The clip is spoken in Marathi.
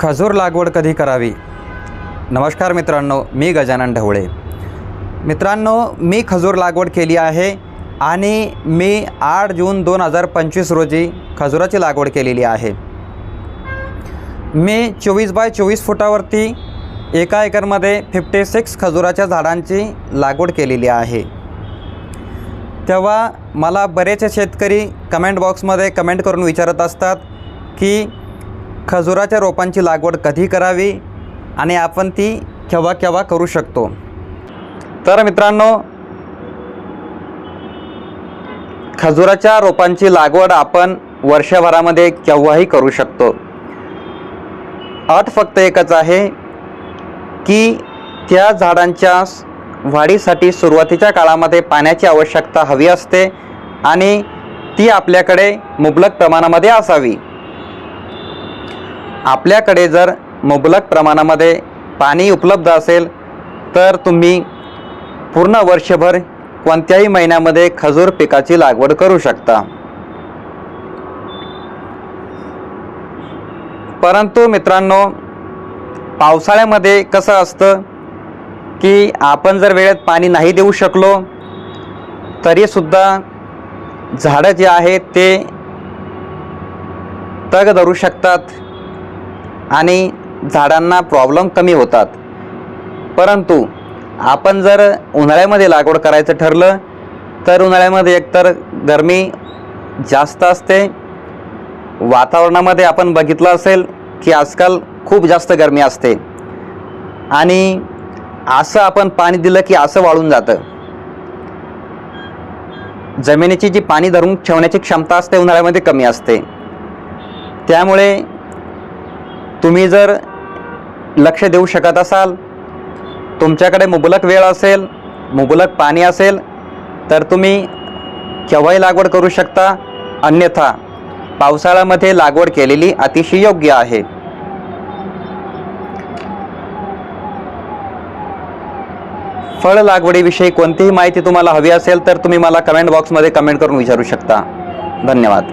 खजूर लागवड कधी करावी? नमस्कार मित्रांनो मी गजानन ढवळे. मित्रांनो मी खजूर लागवड केली आहे आणि मी आठ जून दोन हजार पंचवीस रोजी खजुराची लागवड केलेली आहे. मी चोवीस बाय चोवीस फुटावरती एका एकरमध्ये फिफ्टी सिक्स खजुराच्या झाडांची लागवड केलेली आहे. तेव्हा मला बरेचसे शेतकरी कमेंट बॉक्समध्ये कमेंट करून विचारत असतात की खजुराच्या रोपांची लागवड कधी करावी आणि आपण ती केव्हा केव्हा करू शकतो? तर मित्रांनो खजुराच्या रोपांची लागवड आपण वर्षभरामध्ये केव्हाही करू शकतो. अट फक्त एकच आहे की त्या झाडांच्या वाढीसाठी सुरुवातीच्या काळामध्ये पाण्याची आवश्यकता हवी असते आणि ती आपल्याकडे मुबलक प्रमाणामध्ये असावी. आपल्याकडे जर मुबलक प्रमाणामध्ये पाणी उपलब्ध असेल तर तुम्ही पूर्ण वर्षभर कोणत्याही महिन्यामध्ये खजूर पिकाची लागवड करू शकता. परंतु मित्रांनो पावसाळ्यामध्ये कसं असतं की आपण जर वेळेत पाणी नाही देऊ शकलो तरीसुद्धा झाडं जे आहेत ते तग धरू शकतात. आणि झाडांना प्रॉब्लेम कमी होतात. परंतु आपण जर उन्हाळ्यामध्ये लागवड करायचं ठरलं तर उन्हाळ्यामध्ये एकतर गरमी जास्त असते. वातावरणामध्ये आपण बघितलं असेल की आजकाल खूप जास्त गरमी असते. आणि असं आपण पाणी दिलं की असं वाळून जातं. जमिनीची जी पाणी धरून ठेवण्याची क्षमता असते उन्हाळ्यामध्ये कमी असते. त्यामुळे तुम्ही जर लक्ष देऊ शकत असाल तुमच्याकडे मुबलक वेळ असेल मुबलक पाणी असेल तर तुम्ही केव्हाही लागवड करू शकता अन्यथा पावसाळ्यामध्ये लागवड केलेली अतिशय योग्य आहे. फळ लागवडीविषयी कोणतीही माहिती तुम्हाला हवी असेल तर तुम्ही मला कमेंट बॉक्समध्ये कमेंट करून विचारू शकता. धन्यवाद.